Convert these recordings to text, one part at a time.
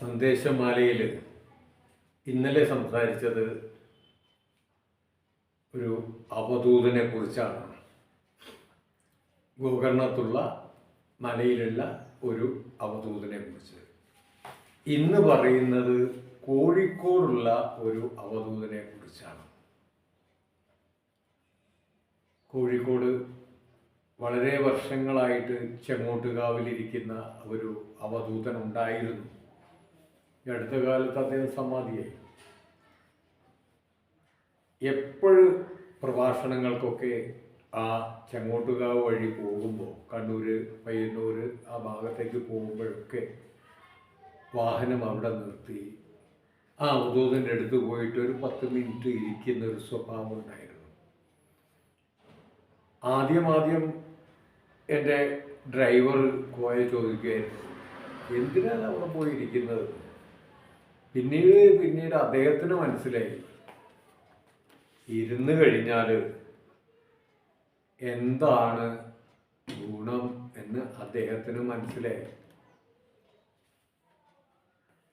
സന്ദേശമാലയിൽ ഇന്നലെ സംസാരിച്ചത് ഒരു അവധൂതനെ കുറിച്ചാണ് ഗോകർണത്തുള്ള മലയിലുള്ള ഒരു അവധൂതനെ കുറിച്ച് ഇന്ന് പറയുന്നത് കോഴിക്കോടുള്ള ഒരു അവധൂതനെ കുറിച്ചാണ് കോഴിക്കോട് വളരെ വർഷങ്ങളായിട്ട് ചെങ്ങോട്ടുകാവിലിരിക്കുന്ന ഒരു അവധൂതൻ ഉണ്ടായിരുന്നു ഈ അടുത്ത കാലത്ത് അദ്ദേഹം സമാധിയായി. എപ്പോഴും പ്രഭാഷണങ്ങൾക്കൊക്കെ ആ ചെങ്ങോട്ടുകാവ് വഴി പോകുമ്പോൾ കണ്ണൂർ പയ്യന്നൂർ ആ ഭാഗത്തേക്ക് പോകുമ്പോഴൊക്കെ വാഹനം അവിടെ നിർത്തി. ആ അവധൂതന്റെ അടുത്ത് പോയിട്ട് ഒരു പത്ത് മിനിറ്റ് ഇരിക്കുന്ന ഒരു സ്വഭാവം ഉണ്ടായിരുന്നു. ആദ്യം ആദ്യം എന്റെ ഡ്രൈവർ കോയ ചോദിക്കുകയായിരുന്നു എന്തിനാണ് അവിടെ പോയിരിക്കുന്നത്? പിന്നീട് പിന്നീട് അദ്ദേഹത്തിന് മനസ്സിലായി. ഇരുന്ന് കഴിഞ്ഞാൽ എന്താണ് ഗുണം എന്ന് അദ്ദേഹത്തിന് മനസ്സിലായി.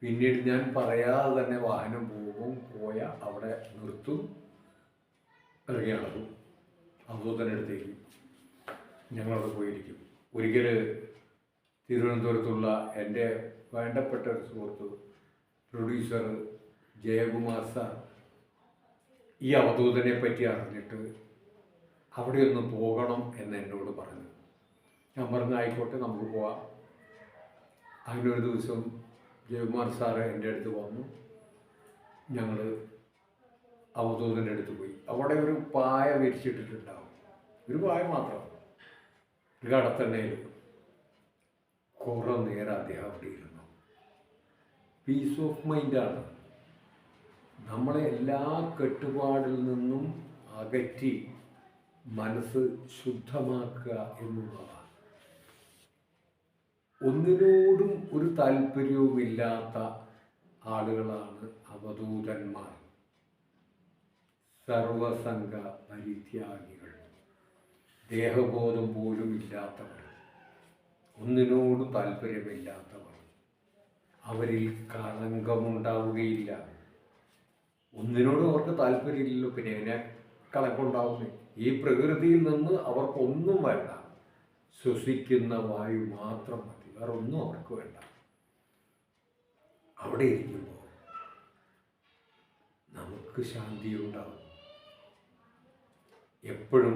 പിന്നീട് ഞാൻ പറയാതെ തന്നെ വാഹനം പോകും പോയ അവിടെ നിർത്തും ഇറങ്ങി നടക്കും അവധൂതനടുത്തേക്ക് ഞങ്ങളവിടെ പോയിരിക്കും. ഒരിക്കൽ തിരുവനന്തപുരത്തുള്ള എന്റെ വേണ്ടപ്പെട്ട ഒരു സുഹൃത്ത് പ്രൊഡ്യൂസർ ജയകുമാർ സാർ ഈ അവധൂതനെ പറ്റി അറിഞ്ഞിട്ട് അവിടെ ഒന്ന് പോകണം എന്ന് എന്നോട് പറഞ്ഞു. ഞാൻ പറഞ്ഞായിക്കോട്ടെ നമുക്ക് പോവാം. അതിനൊരു ദിവസം ജയകുമാർ സാറ് എന്റെ അടുത്ത് വന്നു. ഞങ്ങൾ അവധൂതന്റെ അടുത്ത് പോയി. അവിടെ ഒരു പായ വിരിച്ചിട്ടിട്ടുണ്ടാവും. ഒരു പായ മാത്രം. ഒരു കടത്തണ്ണയിൽ കുറേ നേരം അദ്ദേഹം അവിടെ ഇരുന്നു. പീസ് ഓഫ് മൈൻഡാണ് നമ്മളെ എല്ലാ കെട്ടുപാടിൽ നിന്നും അകറ്റി മനസ്സ് ശുദ്ധമാക്കുക എന്നുള്ളതാണ്. ഒന്നിനോടും ഒരു താല്പര്യവുമില്ലാത്ത ആളുകളാണ് അവധൂതന്മാർ. സർവസംഘ പരിത്യാഗികൾ. ദേഹബോധം പോലും ഇല്ലാത്തവർ ഒന്നിനോടും താല്പര്യമില്ലാത്തവർ. അവരിൽ കളങ്കമുണ്ടാവുകയില്ല. ഒന്നിനോടും അവർക്ക് താല്പര്യമില്ലല്ലോ പിന്നെ എങ്ങനെ കളങ്കമുണ്ടാവുന്നേ. ഈ പ്രകൃതിയിൽ നിന്ന് അവർക്കൊന്നും വേണ്ട. ശ്വസിക്കുന്ന വായു മാത്രം മതി വേറെ ഒന്നും അവർക്ക് വേണ്ട. അവിടെ ഇരിക്കുമ്പോൾ നമുക്ക് ശാന്തി ഉണ്ടാവും എപ്പോഴും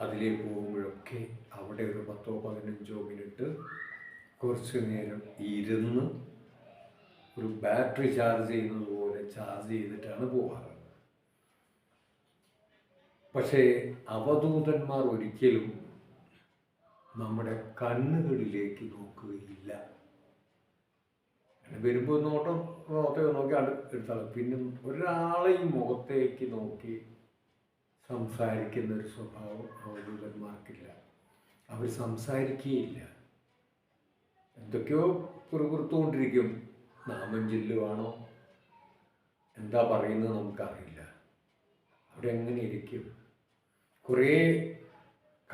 അതിലേക്ക് പോകുമ്പോഴൊക്കെ അവിടെ ഒരു പത്തോ പതിനഞ്ചോ മിനിറ്റ് കുറച്ച് നേരം ഇരുന്ന് ഒരു ബാറ്ററി ചാർജ് ചെയ്യുന്നത് പോലെ ചാർജ് ചെയ്തിട്ടാണ് പോവാറ്. പക്ഷേ അവധൂതന്മാർ ഒരിക്കലും നമ്മുടെ കണ്ണുകളിലേക്ക് നോക്കുകയില്ല. വരുമ്പോൾ നോട്ടം മുഖത്തേക്ക് നോക്കി എടുത്താൽ പിന്നെ ഒരാളെയും മുഖത്തേക്ക് നോക്കി സംസാരിക്കുന്ന ഒരു സ്വഭാവം അവധൂതന്മാർക്കില്ല. അവർ സംസാരിക്കുകയില്ല. എന്തൊക്കെയോ കുറുകുറുത്തുകൊണ്ടിരിക്കും. നാമം ചെല്ലുവാണോ? എന്താ പറയുന്നത് നമുക്കറിയില്ല. അവിടെ എങ്ങനെ ഇരിക്കും? കുറേ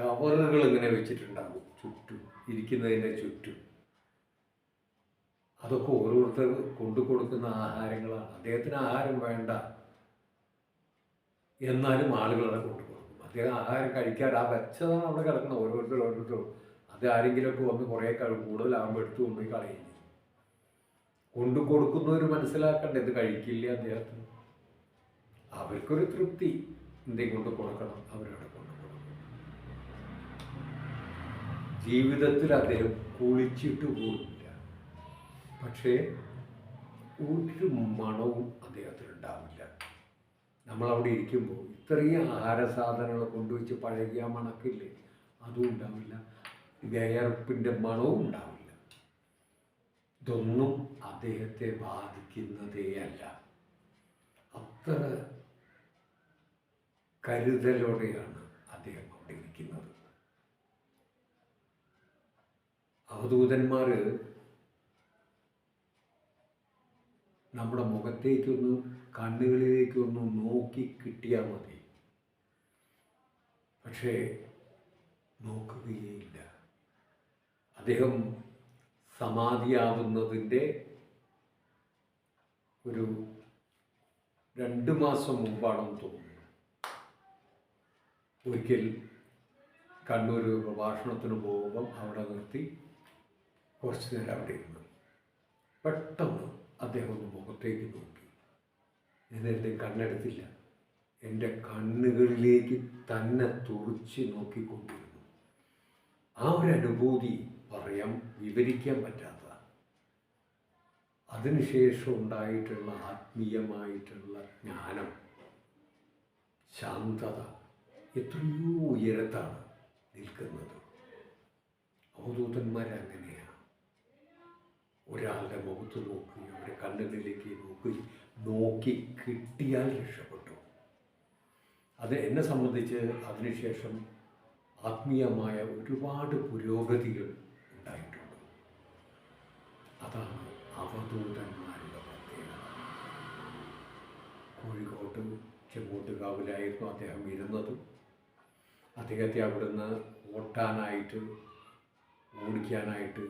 കവറുകൾ ഇങ്ങനെ വെച്ചിട്ടുണ്ടാകും ചുറ്റും ഇരിക്കുന്നതിന്റെ ചുറ്റും. അതൊക്കെ ഓരോരുത്തർ കൊണ്ടു കൊടുക്കുന്ന ആഹാരങ്ങളാണ്. അദ്ദേഹത്തിന് ആഹാരം വേണ്ട. എന്നാലും ആളുകളവിടെ കൊണ്ടു കൊടുക്കും. അദ്ദേഹം ആഹാരം കഴിക്കാതെ ആ വെച്ചതാണ് അവിടെ കിടക്കുന്നത്. ഓരോരുത്തർ ഓരോരുത്തരും. അത് ആരെങ്കിലുമൊക്കെ വന്ന് കുറേ കൂടുതലാകുമ്പോൾ എടുത്തു കൊണ്ടുപോയി കളയും കൊണ്ടു കൊടുക്കുന്നവർ മനസ്സിലാക്കണ്ട? ഇത് കഴിക്കില്ല അദ്ദേഹത്തിന്. അവർക്കൊരു തൃപ്തി. എന്തേ കൊണ്ട് കൊടുക്കണം. അവരോട് കൊണ്ട് കൊടുക്കണം. ജീവിതത്തിൽ അദ്ദേഹം കുളിച്ചിട്ട് പോകില്ല പക്ഷേ ഒരു മണവും അദ്ദേഹത്തിന് ഉണ്ടാവില്ല നമ്മളവിടെ ഇരിക്കുമ്പോൾ ഇത്രയും ആഹാര സാധനങ്ങൾ കൊണ്ടുവച്ച് പഴകിയ മണക്കില്ലേ? അതും ഉണ്ടാവില്ല. വിയർപ്പിന്റെ മണവും ഉണ്ടാവില്ല. ഇതൊന്നും അദ്ദേഹത്തെ ബാധിക്കുന്നതേ അല്ല. അത്ര കരുതലോടെയാണ് അദ്ദേഹം അവിടെ ഇരിക്കുന്നത്. അവധൂതന്മാർ നമ്മുടെ മുഖത്തേക്കൊന്ന് കണ്ണുകളിലേക്കൊന്ന് നോക്കി കിട്ടിയാൽ മതി. പക്ഷേ നോക്കുകയില്ല. അദ്ദേഹം സമാധിയാവുന്നതിന്റെ ഒരു രണ്ട് മാസം മുമ്പാണെന്ന് തോന്നുന്നു. ഒരിക്കൽ കണ്ണൂർ പ്രഭാഷണത്തിന് പോകുമ്പം അവിടെ നിർത്തി കുറച്ച് നേരം അവിടെ ഇരുന്നു. പെട്ടെന്ന് അദ്ദേഹം ഒന്ന് മുഖത്തേക്ക് നോക്കി. എന്റെ കണ്ണെടുത്തില്ല. എന്റെ കണ്ണുകളിലേക്ക് തന്നെ തുറച്ച് നോക്കിക്കൊണ്ടിരുന്നു. ആ ഒരു അനുഭൂതി പറയാൻ വിവരിക്കാൻ പറ്റാത്ത. അതിനുശേഷം ഉണ്ടായിട്ടുള്ള ആത്മീയമായിട്ടുള്ള ജ്ഞാനം ശാന്തത എത്രയോ ഉയരത്താണ് നിൽക്കുന്നത്. അവധൂതന്മാരങ്ങനെയാണ് ഒരാളുടെ മുഖത്ത് നോക്കി അവരുടെ കണ്ണുകളിലേക്ക് നോക്കി നോക്കി കിട്ടിയാൽ രക്ഷപ്പെട്ടു. അത് എന്നെ സംബന്ധിച്ച് അതിനുശേഷം ആത്മീയമായ ഒരുപാട് പുരോഗതികൾ ഉണ്ടായിട്ടുണ്ട്. അതാണ് അവധൂതന്മാരുടെ പ്രത്യേകത. കോഴിക്കോട്ട് ചെമ്മൂട്ടുകാവിലായിരുന്നു അദ്ദേഹം ഇരുന്നത്. അദ്ദേഹത്തെ അവിടുന്ന് ഓട്ടാനായിട്ട് ഓടിക്കാനായിട്ട്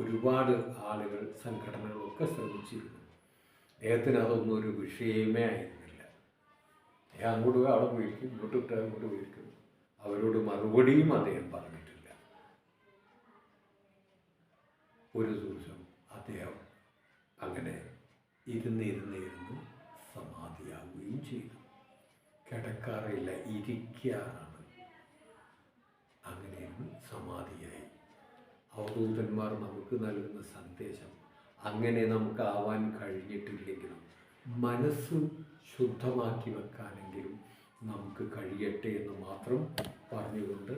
ഒരുപാട് ആളുകൾ സംഘടനകളൊക്കെ ശ്രമിച്ചിരുന്നു. അദ്ദേഹത്തിന് അതൊന്നും ഒരു വിഷയമേ ആയിരുന്നില്ല. അദ്ദേഹം അങ്ങോട്ട് അവിടെ പോയിരിക്കും ഇങ്ങോട്ട് ഇട്ട് അങ്ങോട്ട് പോയിരിക്കും. അവരോട് മറുപടിയും അദ്ദേഹം പറഞ്ഞിട്ടില്ല ഒരു ദിവസം അദ്ദേഹം അങ്ങനെ ഇരുന്ന് ഇരുന്ന് ഇരുന്ന് സമാധിയാവുകയും ചെയ്തു. കിടക്കാറില്ല ഇരിക്കാറാണ്. അങ്ങനെയാണ് സമാധിയായി. അവധൂതന്മാർ നമുക്ക് നൽകുന്ന സന്ദേശം അങ്ങനെ നമുക്ക് ആവാൻ കഴിഞ്ഞിട്ടില്ലെങ്കിലും മനസ്സ് ശുദ്ധമാക്കി വെക്കാനെങ്കിലും നമുക്ക് കഴിയട്ടെ എന്ന് മാത്രം പറഞ്ഞുകൊണ്ട്